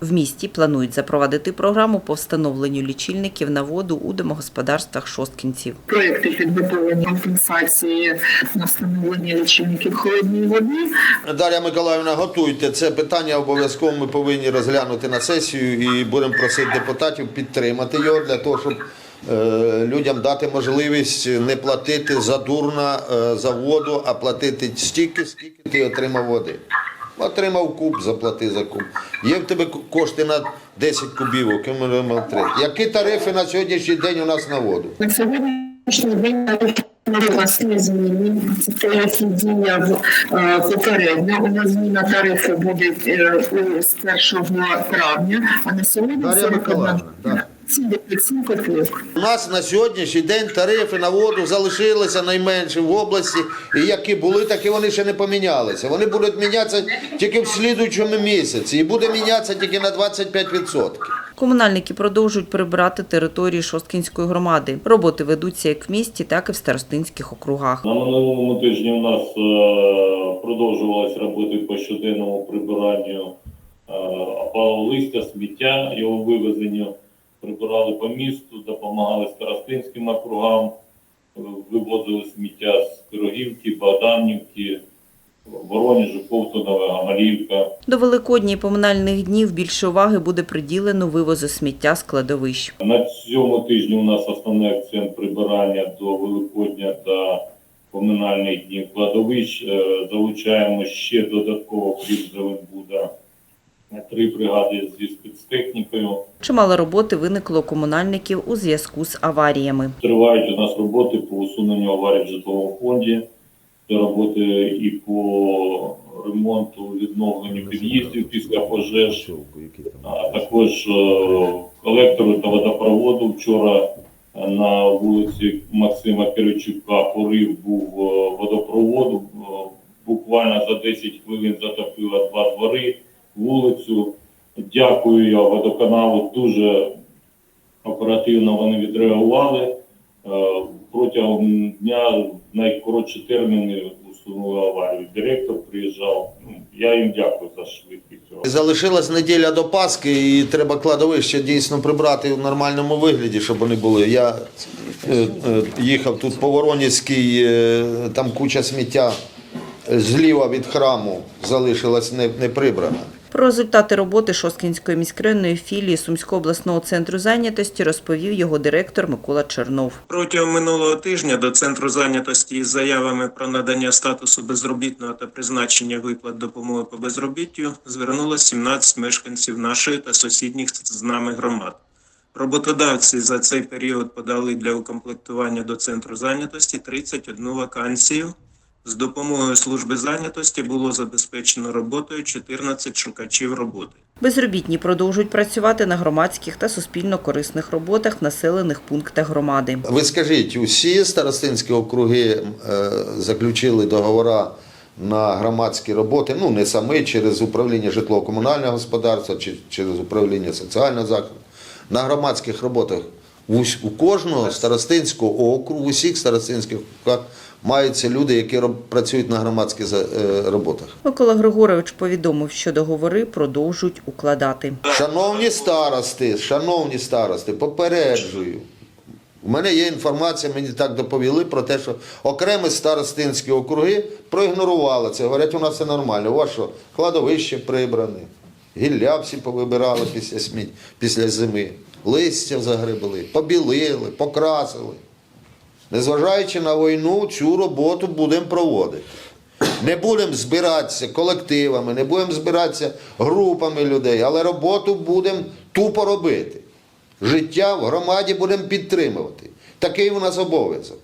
В місті планують запровадити програму по встановленню лічильників на воду у домогосподарствах шосткінців. Проекти підготовлені компенсації на встановлення лічильників холодної води. Дар'я Миколаївна, готуйте це питання. Обов'язково ми повинні розглянути на сесію і будемо просити депутатів підтримати його для того, щоб е, людям дати можливість не платити задурно е, за воду, а платити стільки, скільки ти отримав води. Отримав куб, заплати за куб. Є в тебе кошти на 10 кубів, отримав 3. Які тарифи на сьогоднішній день у нас на воду? На сьогоднішній день власні зміни. Це які діяв е, попередньо. У нас зміна тарифу буде е, з 1 травня, а на сьогодні Дар'я 41 Миколаївна, да. 77 копійок. У нас на сьогоднішній день тарифи на воду залишилися найменші в області, і які були, так і вони ще не помінялися. Вони будуть мінятися тільки в слідуючому місяці, і буде мінятися тільки на 25%. Комунальники продовжують прибирати території Шосткінської громади. Роботи ведуться як в місті, так і в старостинських округах. На минулому тижні у нас е, продовжувалися роботи по щоденному прибиранню е, опалого листя, сміття, його вивезенню. Прибирали по місту, допомагали старостинським округам, вивозили сміття з Пирогівки, Богданівки, Воронежу, Ковтунова, Гамалівка. До Великодні поминальних днів більше уваги буде приділено вивозу сміття з кладовищ. На цьому тижні у нас основний акцент прибирання до Великодня та поминальних днів кладовищ. Е, Залучаємо ще додатково крім Зеленбуда три бригади зі спецтехнікою. Чимало роботи виникло комунальників у зв'язку з аваріями. Тривають у нас роботи по усуненню аварій в житловому фонді. Роботи і по ремонту, відновленню під'їздів після пожеж. А також е, колектору та водопроводу вчора е, на вулиці Максима Киричука порив був е, водопроводу. Буквально за 10 хвилин затопило два двори, вулицю. Дякую я водоканалу. Дуже оперативно вони відреагували. Е, Протягом дня найкоротші терміни усунули аварію. Директор приїжджав. Ну, Я їм дякую за швидкість цього. Залишилась неділя до Пасхи, і треба кладовище дійсно прибрати в нормальному вигляді, щоб вони були. Я е, е, їхав тут по Воронівській, там куча сміття зліва від храму залишилась не, не прибрана. Про результати роботи Шосткінської міськрайонної філії Сумського обласного центру зайнятості розповів його директор Микола Чернов. Протягом минулого тижня до центру зайнятості із заявами про надання статусу безробітного та призначення виплат допомоги по безробіттю звернулося 17 мешканців нашої та сусідніх з нами громад. Роботодавці за цей період подали для укомплектування до центру зайнятості 31 вакансію. З допомогою служби зайнятості було забезпечено роботою 14 шукачів роботи. Безробітні продовжують працювати на громадських та суспільно корисних роботах в населених пунктах громади. Ви скажіть, усі старостинські округи е, заключили договори на громадські роботи, ну не самі, через управління житлово-комунального господарства чи через управління соціального захисту. На громадських роботах у, кожного старостинського округу, в усіх старостинських округах маються люди, які працюють на громадських е, роботах. Микола Григорович повідомив, що договори продовжують укладати. Шановні старости, шановні старости, попереджую. У мене є інформація, мені так доповіли про те, що окремі старостинські округи проігнорували це. Говорять, у нас все нормально. У вас що, кладовище прибране, гілля всі повибирали після сміття, після зими, листя загребли, побілили, покрасили. Незважаючи на війну, цю роботу будемо проводити. Не будемо збиратися колективами, не будемо збиратися групами людей, але роботу будемо тупо робити. Життя в громаді будемо підтримувати. Такий у нас обов'язок.